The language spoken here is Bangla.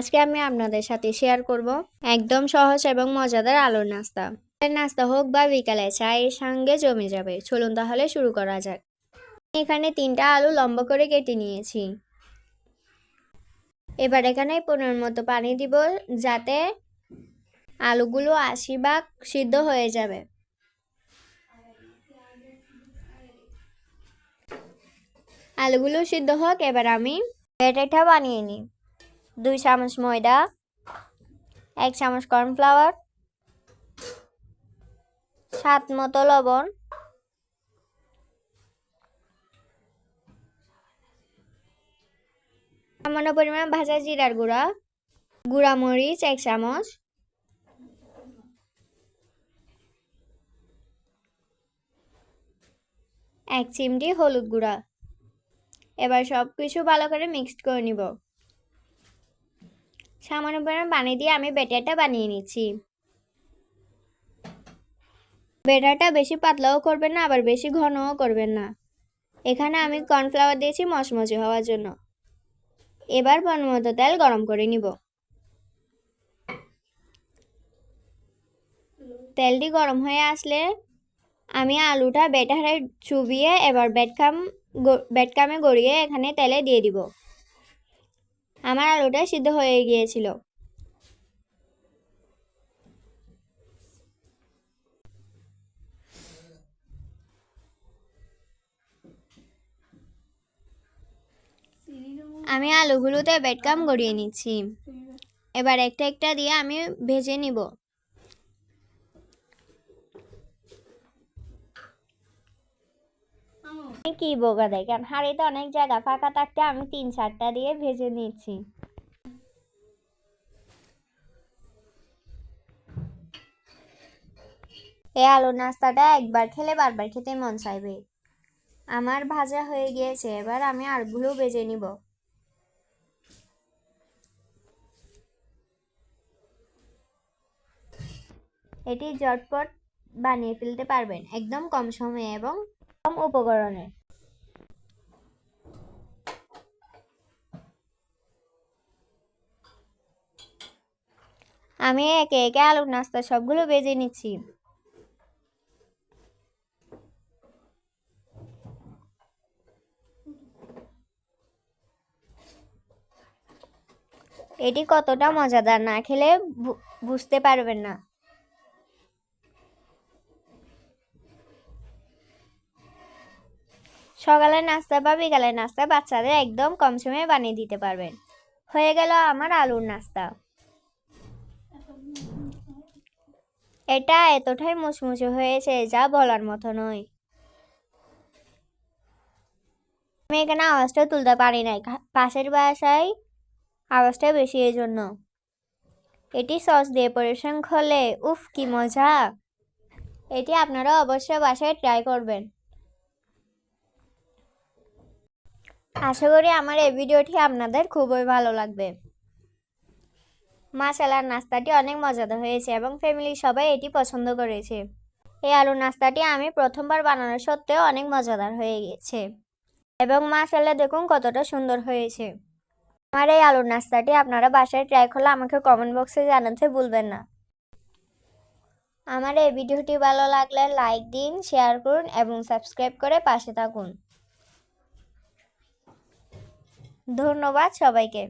আজকে আমি আপনাদের সাথে শেয়ার করব একদম সহজ এবং মজাদার আলুর নাস্তা। নাস্তা হোক বা বিকালে চায়ের সঙ্গে জমে যাবে। চলুন তাহলে শুরু করা যাক। এখানে তিনটা আলু লম্বা করে কেটে নিয়েছি। এবার এখানে পনেরোর মতো পানি দিব যাতে আলুগুলো আশি ভাগ সিদ্ধ হয়ে যাবে। আলুগুলো সিদ্ধ হোক, এবার আমি ব্যাটারটা বানিয়ে নিই। দুই চামচ ময়দা, এক চামচ কর্নফ্লাওয়ার, সাত মতো লবণ, সামান্য পরিমাণ ভাজা জিরার গুঁড়া গুঁড়া মরিচ এক চামচ, এক চিমটি হলুদ গুঁড়া। এবার সব কিছু ভালো করে মিক্সড করে নিব। সামান্য পরিমাণ পানি দিয়ে আমি ব্যাটারটা বানিয়ে নিচ্ছি। ব্যাটারটা বেশি পাতলাও করবেন না, আবার বেশি ঘনও করবেন না। এখানে আমি কর্নফ্লাওয়ার দিয়েছি মচমচে হওয়ার জন্য। এবার মতো তেল গরম করে নিব। তেলটি গরম হয়ে আসলে আমি আলুটা ব্যাটারে চুবিয়ে এবার বেডকাম বেডকামে গড়িয়ে এখানে তেলে দিয়ে দিব। আমার আলুটা সিদ্ধ হয়ে গিয়েছিল। আমি আলুগুলোতে বেটকাম গড়িয়ে নিচ্ছি। এবার একটা একটা দিয়ে আমি ভেজে নিব। কি বোকা দেখেন হাঁড়িতে অনেক জায়গা ফাঁকা থাকতে আমি তিন চারটা দিয়ে ভেজে নিচ্ছি এই আলুর নাস্তাটা একবার খেলে বারবার খেতে মন চাইবে। আমার ভাজা হয়ে গিয়েছে, এবার আমি আরগুলো ভেজে নিব। এটি ঝটপট বানিয়ে ফেলতে পারবেন, একদম কম সময়ে এবং কম উপকরণে। আমি একে একে আলুর নাস্তা সবগুলো বেজে নিচ্ছি। এটি কতটা মজাদার না খেলে বুঝতে পারবেন না। সকালের নাস্তা বা বিকালের নাস্তা বাচ্চাদের একদম কম সময়ে বানিয়ে দিতে পারবেন। হয়ে গেল আমার আলুর নাস্তা। এটা এতটাই মুচমুচে হয়েছে, যা বলার মতো নয়। আমি এখানে আওয়াজটা তুলতে পারি নাই পাশের বাসায় আওয়াজটা বেশি এই জন্য এটি সস দিয়ে পরিবেশন করলে, উফ, কি মজা। এটি আপনারা অবশ্যই বাসায় ট্রাই করবেন। আশা করি আমার এই ভিডিওটি আপনাদের খুবই ভালো লাগবে। মাশালার নাস্তাটি অনেক মজাদার হয়েছে এবং ফ্যামিলির সবাই এটি পছন্দ করেছে। এই আলু নাস্তাটি আমি প্রথমবার বানানো সত্ত্বেও অনেক মজাদার হয়ে গেছে। এবং মাশাল্লাহ দেখুন কতটা সুন্দর হয়েছে। আমার এই আলুর নাস্তাটি আপনারা বাসায় ট্রাই করলে আমাকে কমেন্ট বক্সে জানাতে ভুলবেন না। আমার এই ভিডিওটি ভালো লাগলে লাইক দিন শেয়ার করুন এবং সাবস্ক্রাইব করে পাশে থাকুন। ধন্যবাদ সবাইকে।